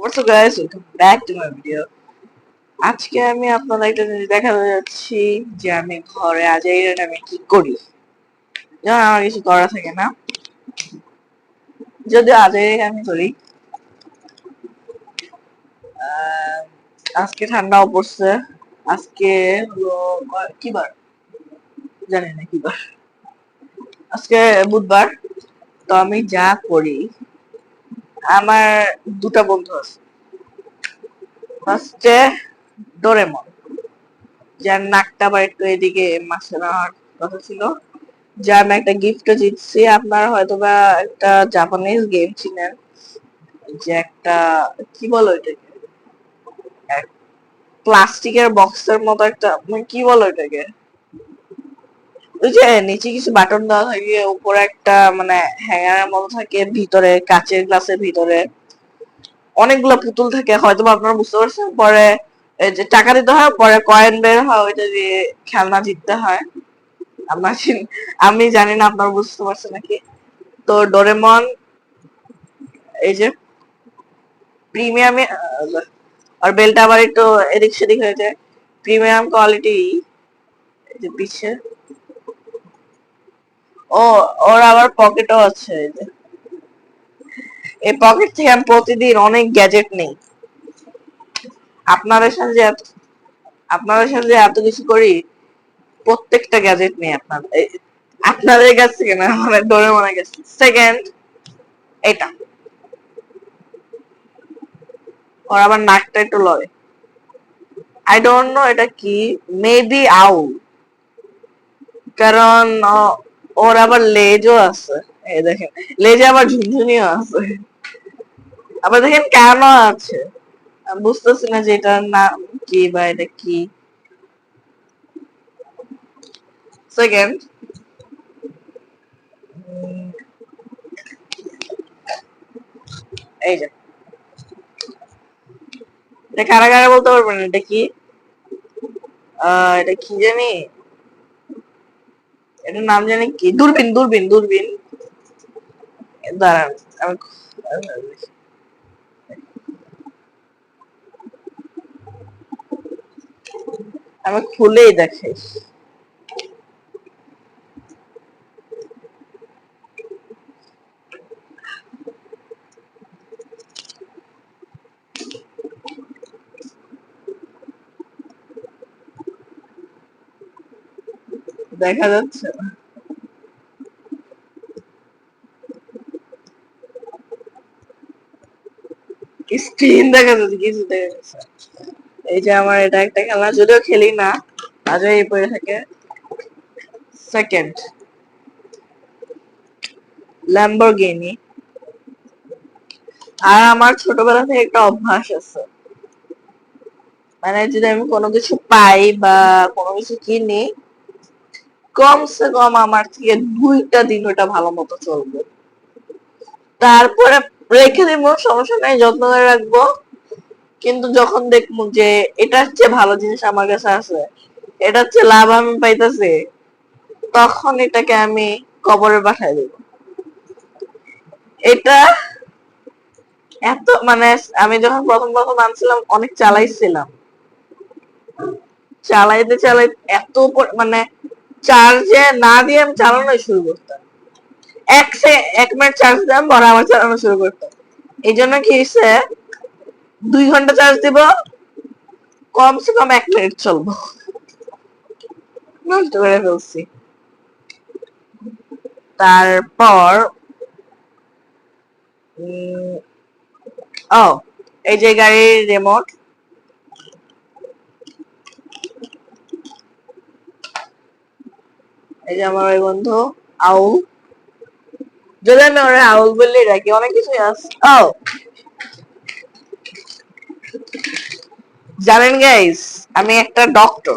What's up, guys? Welcome back to my video. আজকে আমি আপনাদের একটা জিনিস দেখাতে যাচ্ছি যে আমি ঘরে আজ এই রাতে আমি কি করি? যেমন আমার কিছু করা থাকে না। যদি আজ এই রাতে আমি করি। আজকে ঠান্ডাও পড়ছে। আজকে হলো কি বার জানি না কি বার আজকে বুধবার। তো আমি যা করি আমার দুটা বন্ধু আছে। ফার্স্টে ডোরেমন, যার নাকটা আবার একটু এদিকে মাসে নেওয়ার কথা ছিল। যা আমি একটা গিফটও জিতছি আপনার হয়তো বা একটা জাপানিজ গেম ছিলেন যে একটা, কি বলো এটাকে প্লাস্টিকের বক্সের মতো একটা মানে কি বলো এটাকে ওই যে নিচে কিছু বাটন দেওয়া থাকে, উপরে একটা মানে হ্যাঙ্গারের মতো থাকে, ভিতরে কাচের গ্লাসের ভিতরে। অনেকগুলো পুতুল থাকে, হয়তো আপনারা বুঝতে পারছেন। পরে যে টাকা দিতে হয়, পরে কয়েন বের হয়, ওইটা দিয়ে খেলনা জিততে হয়। আপনার আমি জানি না, আপনারা বুঝতে পারছেন নাকি? তো ডোরেমন এই যে প্রিমিয়ামে আর বেলটা আবার একটু এদিক সেদিক হয়ে যায়। প্রিমিয়াম কোয়ালিটি যে পিছে। ও, ওর আবার পকেটও আছে এই পকেট থেকে আমি প্রতিদিন অনেক গ্যাজেট নেই। আপনাদের সাথে আপনাদের সাথে এত কিছু করি, প্রত্যেকটা গ্যাজেট নেই আপনাদের কাছ থেকে না মানে মনে গেছে সেকেন্ড এটা। ওর আবার নাকটা একটু লয়। আই ডোন্ট নো এটা কি। মেবি আউ কারণ ওর আবার লেজও আছে। এই দেখেন, লেজে আবার ঝুনঝুনিও আছে। আবার দেখেন কেন আছে। বুঝতেছি না যে এটার নাম কি বা এটা কি। সেকেন্ড এই যে। এটা কারা কারা বলতে পারবেন, এটা কি? এটা কি জানি? এটার নাম জানি কি? দূরবীন দূরবীন দূরবীন। দাঁড়ান আমি আমি খুলেই দেখাই। দেখা যাচ্ছে স্ক্রিন দেখা যাচ্ছে, কিছু দেখা যাচ্ছে এই যে আমার এটা একটা খেলা, যদিও খেলি না, আজও এই থাকে। সেকেন্ড ল্যাম্বরগিনি আর আমার ছোটবেলা থেকে একটা অভ্যাস আছে। মানে যদি আমি কোনো কিছু পাই বা কোনো কিছু কিনি কমসে কম আমার থেকে দুইটা দিন ওটা ভালো মতো চলবে। তারপরে রেখে দিব, সমস্যা নাই, যত্ন করে রাখব। কিন্তু যখন দেখব যে এটার চেয়ে ভালো জিনিস আমার কাছে আছে, এটার চেয়ে লাভ আমি পাইতেছি, তখন এটাকে আমি কবরে পাঠাই দেব। এটা এত মানে আমি যখন প্রথম প্রথম আনছিলাম, অনেক চালাইছিলাম। চালাইতে চালাই এত মানে চার্জে না দিয়ে আমি চালানোই শুরু করতাম। এক সে, এক মিনিট চার্জ দিলাম পরে আবার চালানো শুরু করতাম। এই জন্য কি হয়েছে দুই ঘণ্টা চার্জ দিব, কমসে কম এক মিনিট চলবো। নষ্ট করে ফেলছি। তারপর ও, এই যে গাড়ির রিমোট এই যে আমার ওই বন্ধু, আউল। আমি ওরা আউল বললেই অনেক কিছুই আছে। জানেন গাইস আমি একটা ডক্টর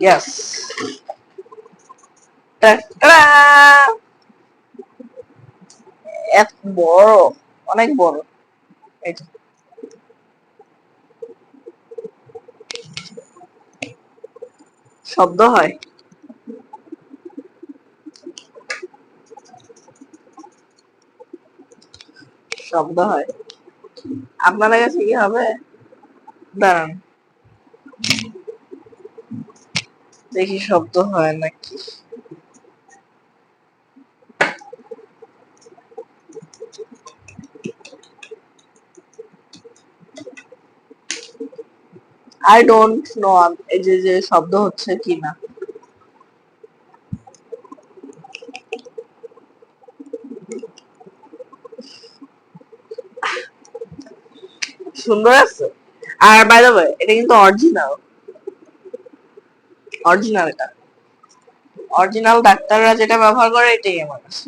ইয়েস এত বড়, অনেক বড়। শব্দ হয়। শব্দ হয়। আপনাদের কাছে কি হবে? দাঁড়ান। দেখি শব্দ হয় নাকি। আই ডোন্ট নো এই যে যে শব্দ হচ্ছে কি না সুন্দর আছে। আর বাই দ্য ওয়ে এটা কিন্তু অরিজিনাল অরিজিনাল এটা। অরিজিনাল ডাক্তাররা যেটা ব্যবহার করে, এটাই আমার কাছে।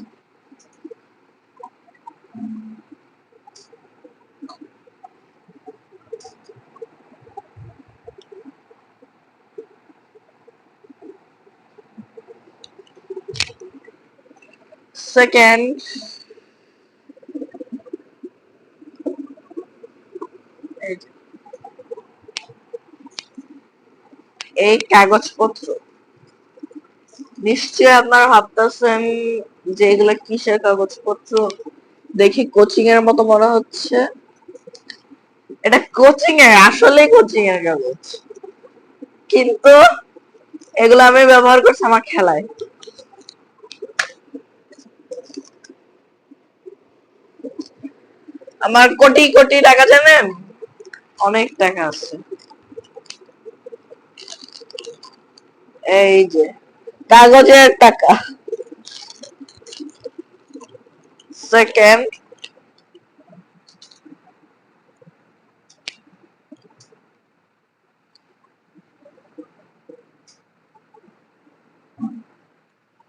সেকেন্ড এই কাগজপত্র। নিশ্চয়ই আপনারা ভাবতেছেন যে এগুলো কিসের কাগজপত্র? দেখি কোচিং এর মতো মনে হচ্ছে। এটা কোচিং এর আসলে কোচিং এর কাগজ। কিন্তু এগুলো আমি ব্যবহার করছি আমার খেলায়। আমার কোটি কোটি টাকা জানেন? অনেক টাকা আছে। এই যে, কাগজের টাকা। সেকেন্ড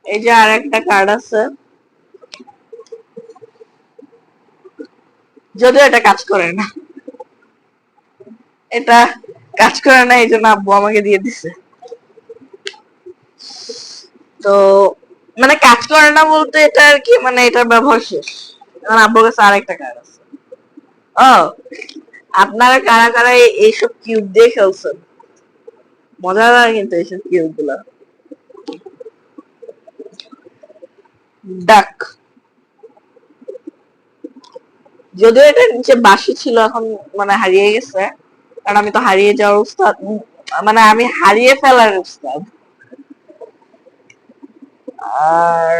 এই যে আর একটা কার্ড আছে। যদিও এটা কাজ করে না। এটা কাজ করে না, এই জন্য আব্বু আমাকে দিয়ে দিছে। তো মানে কাজ করে না বলতে এটা আর কি মানে এটার ব্যবহার শেষ। আব্বুর কাছে আর একটা কার্ড আছে। ও, আপনারা কারা কারা এইসব কিউব দিয়ে খেলছেন? মজা লাগে কিন্তু এইসব কিউবগুলা। ডাক। যদিও এটা নিচে বাসি ছিল এখন মানে হারিয়ে গেছে, কারণ আমি তো হারিয়ে যাওয়ার উস্তাদ মানে আমি হারিয়ে ফেলার উস্তাদ। আর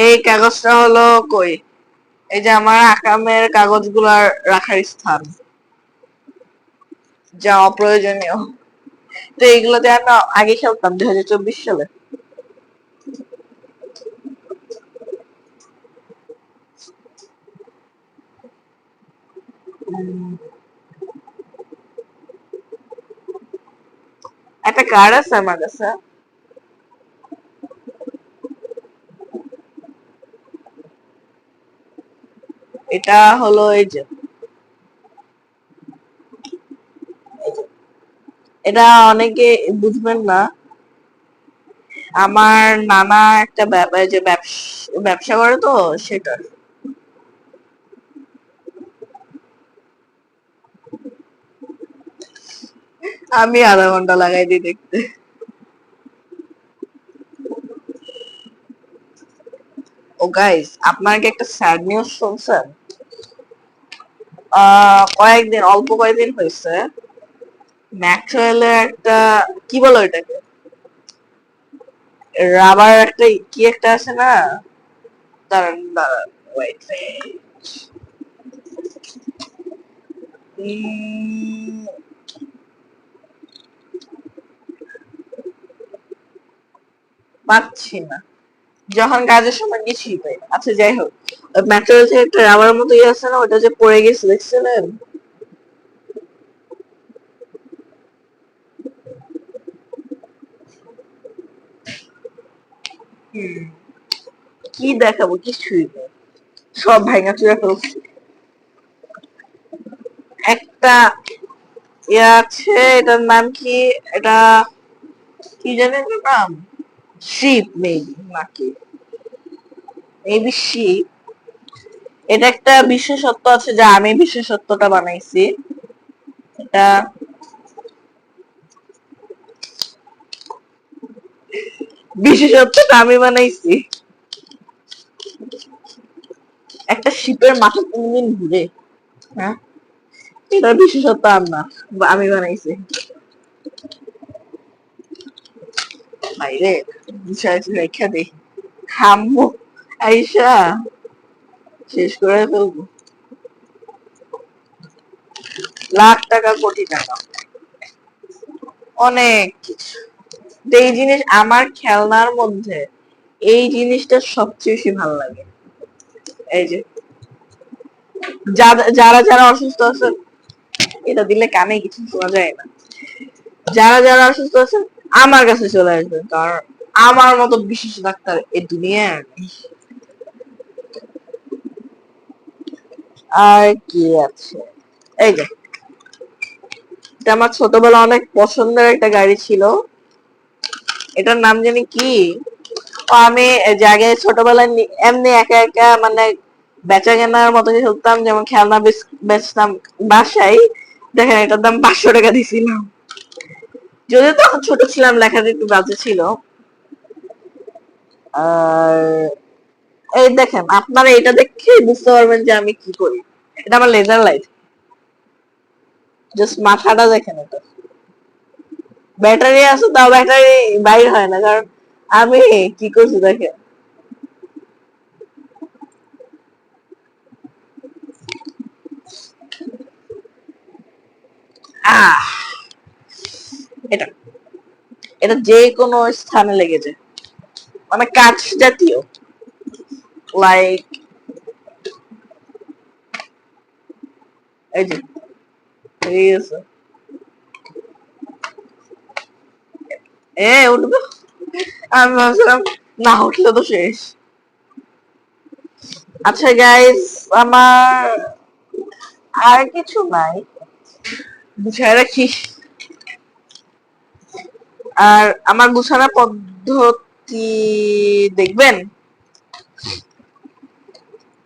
এই কাগজটা হলো কই? এই যে আমার আকামের কাগজগুলার রাখার স্থান। যা অপ্রয়োজনীয়। তো এইগুলোতে আমি আগে খেলতাম দুই হাজার চব্বিশ সালে। উম, কার্ড আছে আমার কাছে এটা হলো এই যে এটা অনেকে বুঝবেন না আমার নানা একটা ব্যবস- করে তো সেটার আমি আধা ঘণ্টা লাগাই দিই দেখতে। ও গাইস আপনার কি একটা স্যাড নিউজ শুনছেন? কয়েকদিন, অল্প কয়েকদিন হয়েছে। ম্যাক্সওয়েলের একটা, কি বলো এটাকে রাবার একটা, কি একটা আছে না? দাঁড়ান দাঁড়ান পাচ্ছি না। যখন কাজের সময় কিছুই পাই আচ্ছা যাই হোক। ম্যাটেরিয়াল যে একটা রাবার মতো ইয়ে আছে না, ওটা যে পড়ে গেছে, দেখছিলেন? কি দেখাবো? কিছুই সব ভাঙা চুরা ফেলছি। একটা ইয়ে আছে, এটার নাম কি? এটা কি জানেন? নাম? শিপ মেবি নাকি? মেবি শিপ এটা একটা বিশেষত্ব আছে যা আমি বিশেষত্বটা বানাইছি। এটা বিশেষত্বটা আমি বানাইছি। একটা শিপের মাথা কোনদিন ঘুরে হ্যাঁ? এটা বিশেষত্ব বা আমি বানাইছি। লাখ টাকা কোটি টাকা অনেক কিছু। আমার খেলনার মধ্যে এই জিনিসটা সবচেয়ে বেশি ভালো লাগে। এই যে যারা যারা অসুস্থ আছেন, এটা দিলে কানে কিছু শোনা যায় না। যারা যারা অসুস্থ আছেন আমার কাছে চলে আসবেন কারণ আমার মতো বিশেষ ডাক্তার এই দুনিয়ায় আর কি আছে? এই যে, এটা আমার ছোটবেলা অনেক পছন্দের একটা গাড়ি ছিল। এটার নাম জানি কি? আমি জায়গায় ছোটবেলায় এমনি একা একা মানে বেচা কেনার মতো খেলতাম যেমন খেলনা বেচ- বেচতাম বাসায়, দেখেন এটার দাম পাঁচশো টাকা দিছিলাম। যদিও তখন ছোট ছিলাম লেখাটা একটু বাজে ছিল। আর এই দেখেন, আপনারা এটা দেখে বুঝতে পারবেন যে আমি কি করি। এটা আমার লেজার লাইট জাস্ট মাথাটা দেখেন এটা। ব্যাটারি আছে, তাও ব্যাটারি বাইর হয় না, কারণ আমি কি করছি দেখেন। আহ! এটা। এটা যে কোনো স্থানে লেগে যায়। মানে কাঠ জাতীয়। লাইক এই যে এ উঠবে আমি ভাবছিলাম, না, উঠলে তো শেষ। আচ্ছা গাইস আমার আর কিছু নাই। গুছায় রাখি আর আমার গুছানোর পদ্ধতি দেখবেন?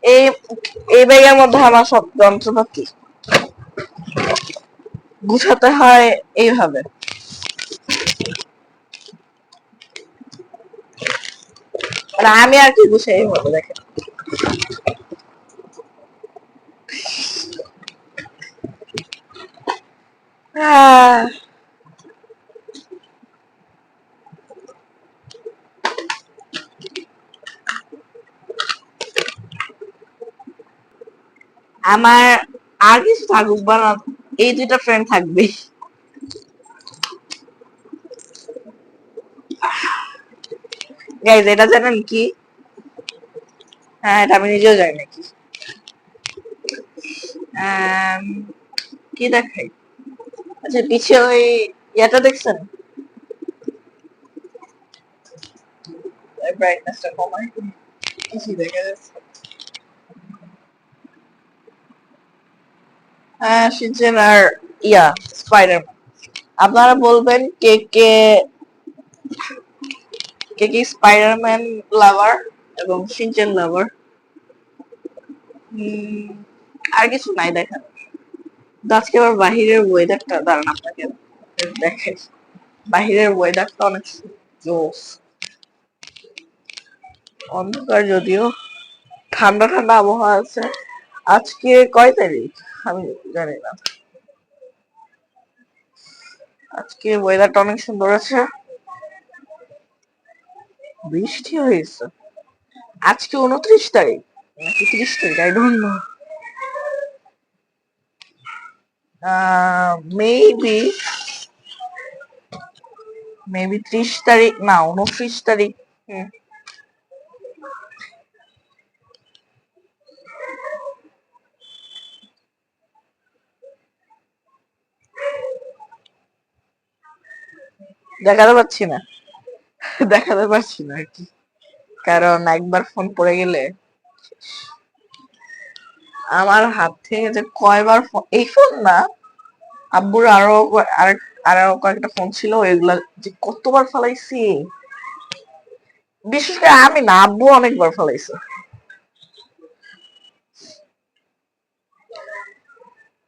এই এই ব্যাগের মধ্যে আমার সব যন্ত্রপাতি গুছাতে হয় এইভাবে। আর আমি আর কি গুছাই এইভাবে, দেখেন। আহ। আমার আর কিছু থাকুক বা না এই দুইটা ফ্রেন্ড থাকবে। গাইজ এটা জানেন কি? হ্যাঁ এটা আমি নিজেও জানি নাকি। কি দেখাই? আচ্ছা পিছে ওই ইয়েটা দেখছেন? ব্রাইটনেসটা কমাই। কিছু দেখা যাচ্ছে। হ্যাঁ শিনচেন আর ইয়া স্পাইডারম্যান আপনারা বলবেন কে কে কে কি স্পাইডারম্যান লাভার এবং শিনচেন লাভার আর কিছু নাই দেখার। তো আজকে আবার বাহিরের ওয়েদারটা দাঁড়ান আপনাকে দেখাই। বাহিরের ওয়েদারটা অনেক জোস অন্ধকার যদিও। ঠান্ডা ঠান্ডা আবহাওয়া আছে। আজকে কয় তারিখ? আমি জানি না আজকে ওয়েদারটা অনেক সুন্দর আছে। বৃষ্টি হয়েছে। আজকে উনত্রিশ তারিখ, নাকি ত্রিশ তারিখ I don't know maybe maybe ত্রিশ তারিখ, না, উনত্রিশ তারিখ, হুম। দেখাতে পাচ্ছি না। দেখাতে পারছি না আর কি। কারণ একবার ফোন পড়ে গেলে আমার হাত থেকে যে কয়বার এই ফোন না, আব্বুর আর আরও কয়েকটা ফোন ছিল, এগুলা যে কতবার ফেলাইছি। বিশেষ করে আমি না, আব্বু অনেকবার ফেলাইছে।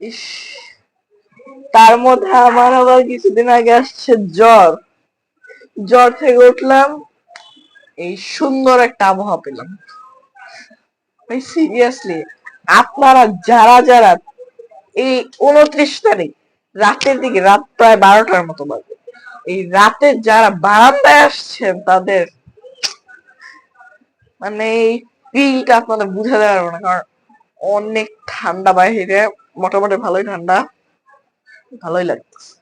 ইস। তার মধ্যে আমার আবার কিছুদিন আগে আসছে জ্বর। জ্বর থেকে উঠলাম, এই সুন্দর একটা আবহাওয়া পেলাম। সিরিয়াসলি আপনারা যারা যারা এই উনত্রিশ তারিখ, রাতের দিকে, রাত প্রায় বারোটার মতো বাজে। এই রাতে যারা বারান্দায় আসছেন, তাদের মানে এই ফিলটা আপনাদের বুঝাতে পারব না, কারণ অনেক ঠান্ডা বাইরে, মোটামুটি ভালোই ঠান্ডা। ভালোই লাগতেছে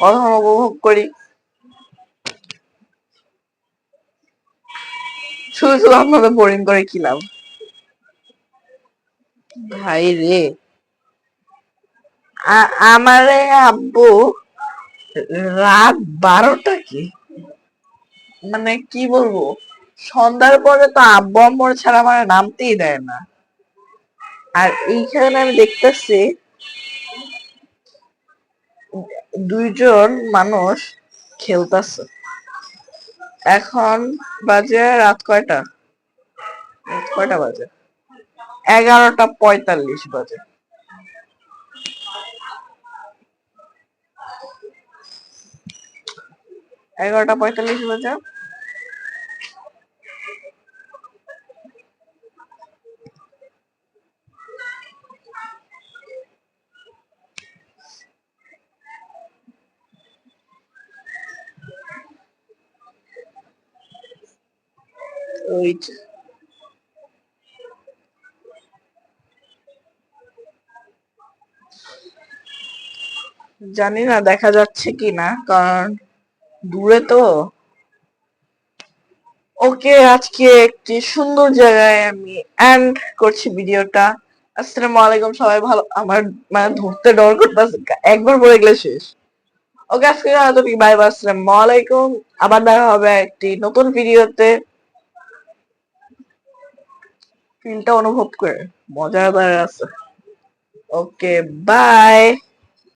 কখন উপভোগ করি? শুধু শুধু আপনাদের বোরিং করে কি লাভ? ভাই রে। আমারে আব্বু রাত বারোটা কি? মানে কি বলব? সন্ধ্যার পরে তো আব্বু আম্মুর ছাড়া আমার নামতেই দেয় না। আর এইখানে আমি দেখতেছি, দুইজন মানুষ খেলতেছে। এখন বাজে রাত কয়টা? রাত কয়টা বাজে? এগারোটা পঁয়তাল্লিশ বাজে। এগারোটা পঁয়তাল্লিশ বাজে। জানি না, দেখা যাচ্ছে কি না, কারণ দূরে তো। ওকে, আজকে একটি সুন্দর জায়গায় আমি এন্ড করছি ভিডিওটা। আসসালামু আলাইকুম, সবাই ভালো, আমার মানে ধরতে ডর করতেছে, একবার বলে গেলে শেষ। ওকে আজকে এতটুকু বাই বাই আসসালামু আলাইকুম। আবার দেখা হবে একটি নতুন ভিডিওতে। ফিলটা অনুভব করে। মজাদার আছে। Okay bye